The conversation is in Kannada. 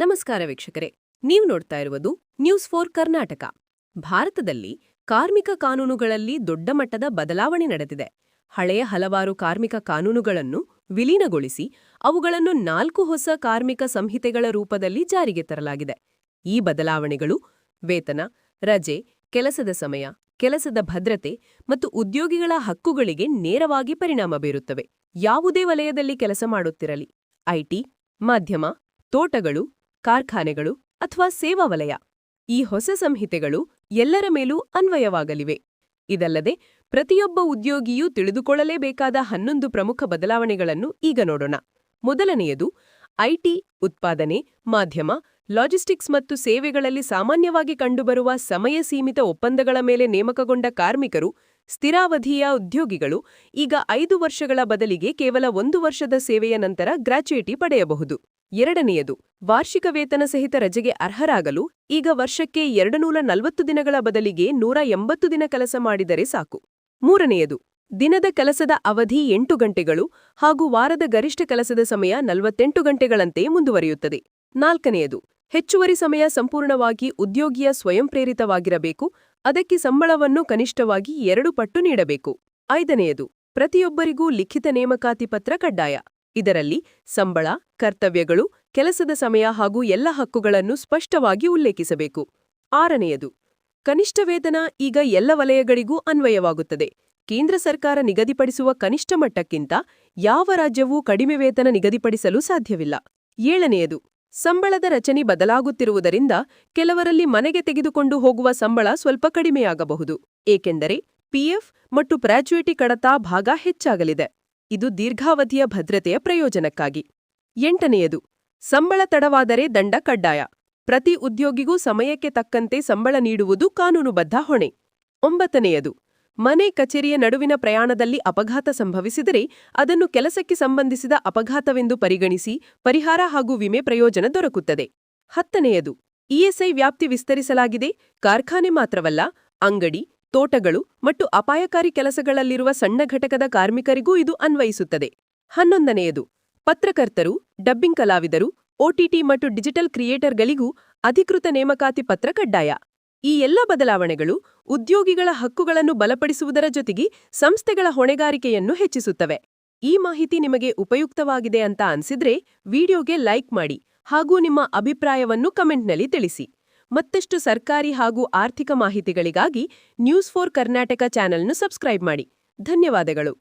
ನಮಸ್ಕಾರ ವೀಕ್ಷಕರೇ. ನೀವು ನೋಡ್ತಾ ಇರುವುದು ನ್ಯೂಸ್ ಫೋರ್ ಕರ್ನಾಟಕ. ಭಾರತದಲ್ಲಿ ಕಾರ್ಮಿಕ ಕಾನೂನುಗಳಲ್ಲಿ ದೊಡ್ಡ ಮಟ್ಟದ ಬದಲಾವಣೆ ನಡೆದಿದೆ. ಹಳೆಯ ಹಲವಾರು ಕಾರ್ಮಿಕ ಕಾನೂನುಗಳನ್ನು ವಿಲೀನಗೊಳಿಸಿ ಅವುಗಳನ್ನು ನಾಲ್ಕು ಹೊಸ ಕಾರ್ಮಿಕ ಸಂಹಿತೆಗಳ ರೂಪದಲ್ಲಿ ಜಾರಿಗೆ ತರಲಾಗಿದೆ. ಈ ಬದಲಾವಣೆಗಳು ವೇತನ, ರಜೆ, ಕೆಲಸದ ಸಮಯ, ಕೆಲಸದ ಭದ್ರತೆ ಮತ್ತು ಉದ್ಯೋಗಿಗಳ ಹಕ್ಕುಗಳಿಗೆ ನೇರವಾಗಿ ಪರಿಣಾಮ ಬೀರುತ್ತವೆ. ಯಾವುದೇ ವಲಯದಲ್ಲಿ ಕೆಲಸ ಮಾಡುತ್ತಿರಲಿ. ಐಟಿ, ಮಾಧ್ಯಮ, ತೋಟಗಳು ಕಾರ್ಖಾನೆಗಳು ಅಥವಾ ಸೇವಾ ವಲಯ. ಈ ಹೊಸ ಸಂಹಿತೆಗಳು ಎಲ್ಲರ ಮೇಲೂ ಅನ್ವಯವಾಗಲಿವೆ. ಇದಲ್ಲದೆ, ಪ್ರತಿಯೊಬ್ಬ ಉದ್ಯೋಗಿಯೂ ತಿಳಿದುಕೊಳ್ಳಲೇಬೇಕಾದ ಹನ್ನೊಂದು ಪ್ರಮುಖ ಬದಲಾವಣೆಗಳನ್ನು ಈಗ ನೋಡೋಣ. ಮೊದಲನೆಯದು ಐಟಿ ಉತ್ಪಾದನೆ, ಮಾಧ್ಯಮ, ಲಾಜಿಸ್ಟಿಕ್ಸ್ ಮತ್ತು ಸೇವೆಗಳಲ್ಲಿ ಸಾಮಾನ್ಯವಾಗಿ ಕಂಡುಬರುವ ಸಮಯ ಸೀಮಿತ ಒಪ್ಪಂದಗಳ ಮೇಲೆ ನೇಮಕಗೊಂಡ ಕಾರ್ಮಿಕರು, ಸ್ಥಿರಾವಧಿಯ ಉದ್ಯೋಗಿಗಳು ಈಗ ಐದು ವರ್ಷಗಳ ಬದಲಿಗೆ ಕೇವಲ ಒಂದು ವರ್ಷದ ಸೇವೆಯ ನಂತರ ಗ್ರಾಚ್ಯುಯಿಟಿ ಪಡೆಯಬಹುದು. ಎರಡನೆಯದು, ವಾರ್ಷಿಕ ವೇತನ ಸಹಿತ ರಜೆಗೆ ಅರ್ಹರಾಗಲು ಈಗ ವರ್ಷಕ್ಕೆ ಎರಡುನೂರ ನಲವತ್ತು ದಿನಗಳ ಬದಲಿಗೆ ನೂರ ಎಂಬತ್ತು ದಿನ ಕೆಲಸ ಮಾಡಿದರೆ ಸಾಕು. ಮೂರನೆಯದು, ದಿನದ ಕೆಲಸದ ಅವಧಿ ಎಂಟು ಗಂಟೆಗಳು ಹಾಗೂ ವಾರದ ಗರಿಷ್ಠ ಕೆಲಸದ ಸಮಯ ನಲವತ್ತೆಂಟು ಗಂಟೆಗಳಂತೆ ಮುಂದುವರಿಯುತ್ತದೆ. ನಾಲ್ಕನೆಯದು, ಹೆಚ್ಚುವರಿ ಸಮಯ ಸಂಪೂರ್ಣವಾಗಿ ಉದ್ಯೋಗಿಯ ಸ್ವಯಂ ಪ್ರೇರಿತವಾಗಿರಬೇಕು ಅದಕ್ಕೆ ಸಂಬಳವನ್ನು ಕನಿಷ್ಠವಾಗಿ ಎರಡು ಪಟ್ಟು ನೀಡಬೇಕು. ಐದನೆಯದು, ಪ್ರತಿಯೊಬ್ಬರಿಗೂ ಲಿಖಿತ ನೇಮಕಾತಿ ಪತ್ರ ಕಡ್ಡಾಯ. ಇದರಲ್ಲಿ ಸಂಬಳ, ಕರ್ತವ್ಯಗಳು, ಕೆಲಸದ ಸಮಯ ಹಾಗೂ ಎಲ್ಲ ಹಕ್ಕುಗಳನ್ನು ಸ್ಪಷ್ಟವಾಗಿ ಉಲ್ಲೇಖಿಸಬೇಕು. ಆರನೆಯದು, ಕನಿಷ್ಠ ವೇತನ ಈಗ ಎಲ್ಲ ವಲಯಗಳಿಗೂ ಅನ್ವಯವಾಗುತ್ತದೆ. ಕೇಂದ್ರ ಸರ್ಕಾರ ನಿಗದಿಪಡಿಸುವ ಕನಿಷ್ಠ ಮಟ್ಟಕ್ಕಿಂತ ಯಾವ ರಾಜ್ಯವೂ ಕಡಿಮೆ ವೇತನ ನಿಗದಿಪಡಿಸಲು ಸಾಧ್ಯವಿಲ್ಲ. ಏಳನೆಯದು, ಸಂಬಳದ ರಚನೆ ಬದಲಾಗುತ್ತಿರುವುದರಿಂದ ಕೆಲವರಲ್ಲಿ ಮನೆಗೆ ತೆಗೆದುಕೊಂಡು ಹೋಗುವ ಸಂಬಳ ಸ್ವಲ್ಪ ಕಡಿಮೆಯಾಗಬಹುದು. ಏಕೆಂದರೆ ಪಿಎಫ್ ಮತ್ತು ಪ್ರಾಚ್ಯುಯಿಟಿ ಕಡತ ಭಾಗ ಹೆಚ್ಚಾಗಲಿದೆ. ಇದು ದೀರ್ಘಾವಧಿಯ ಭದ್ರತೆಯ ಪ್ರಯೋಜನಕ್ಕಾಗಿ. ಎಂಟನೆಯದು, ಸಂಬಳ ತಡವಾದರೆ ದಂಡ ಕಡ್ಡಾಯ. ಪ್ರತಿ ಉದ್ಯೋಗಿಗೂ ಸಮಯಕ್ಕೆ ತಕ್ಕಂತೆ ಸಂಬಳ ನೀಡುವುದು ಕಾನೂನುಬದ್ಧ ಹೊಣೆ. ಒಂಬತ್ತನೆಯದು, ಮನೆ ಕಚೇರಿಯ ನಡುವಿನ ಪ್ರಯಾಣದಲ್ಲಿ ಅಪಘಾತ ಸಂಭವಿಸಿದರೆ ಅದನ್ನು ಕೆಲಸಕ್ಕೆ ಸಂಬಂಧಿಸಿದ ಅಪಘಾತವೆಂದು ಪರಿಗಣಿಸಿ ಪರಿಹಾರ ಹಾಗೂ ವಿಮೆ ಪ್ರಯೋಜನ ದೊರಕುತ್ತದೆ. ಹತ್ತನೆಯದು ಇಎಸ್ಐ ವ್ಯಾಪ್ತಿ ವಿಸ್ತರಿಸಲಾಗಿದೆ. ಕಾರ್ಖಾನೆ ಮಾತ್ರವಲ್ಲ, ಅಂಗಡಿ ತೋಟಗಳು ಮತ್ತು ಅಪಾಯಕಾರಿ ಕೆಲಸಗಳಲ್ಲಿರುವ ಸಣ್ಣ ಘಟಕದ ಕಾರ್ಮಿಕರಿಗೂ ಇದು ಅನ್ವಯಿಸುತ್ತದೆ. ಹನ್ನೊಂದನೆಯದು, ಪತ್ರಕರ್ತರು, ಡಬ್ಬಿಂಗ್ ಕಲಾವಿದರು ಒಟಿಟಿ ಮತ್ತು ಡಿಜಿಟಲ್ ಕ್ರಿಯೇಟರ್ಗಳಿಗೂ ಅಧಿಕೃತ ನೇಮಕಾತಿ ಪತ್ರ ಕಡ್ಡಾಯ. ಈ ಎಲ್ಲ ಬದಲಾವಣೆಗಳು ಉದ್ಯೋಗಿಗಳ ಹಕ್ಕುಗಳನ್ನು ಬಲಪಡಿಸುವುದರ ಜೊತೆಗೆ ಸಂಸ್ಥೆಗಳ ಹೊಣೆಗಾರಿಕೆಯನ್ನು ಹೆಚ್ಚಿಸುತ್ತವೆ. ಈ ಮಾಹಿತಿ ನಿಮಗೆ ಉಪಯುಕ್ತವಾಗಿದೆ ಅಂತ ಅನ್ಸಿದ್ರೆ ವಿಡಿಯೋಗೆ ಲೈಕ್ ಮಾಡಿ ಹಾಗೂ ನಿಮ್ಮ ಅಭಿಪ್ರಾಯವನ್ನು ಕಮೆಂಟ್ನಲ್ಲಿ ತಿಳಿಸಿ. ಮತ್ತಷ್ಟು ಸರ್ಕಾರಿ ಹಾಗೂ ಆರ್ಥಿಕ ಮಾಹಿತಿಗಳಿಗಾಗಿ ನ್ಯೂಸ್ ಫೋರ್ ಕರ್ನಾಟಕ ಚಾನೆಲ್ನು ಸಬ್ಸ್ಕ್ರೈಬ್ ಮಾಡಿ. ಧನ್ಯವಾದಗಳು.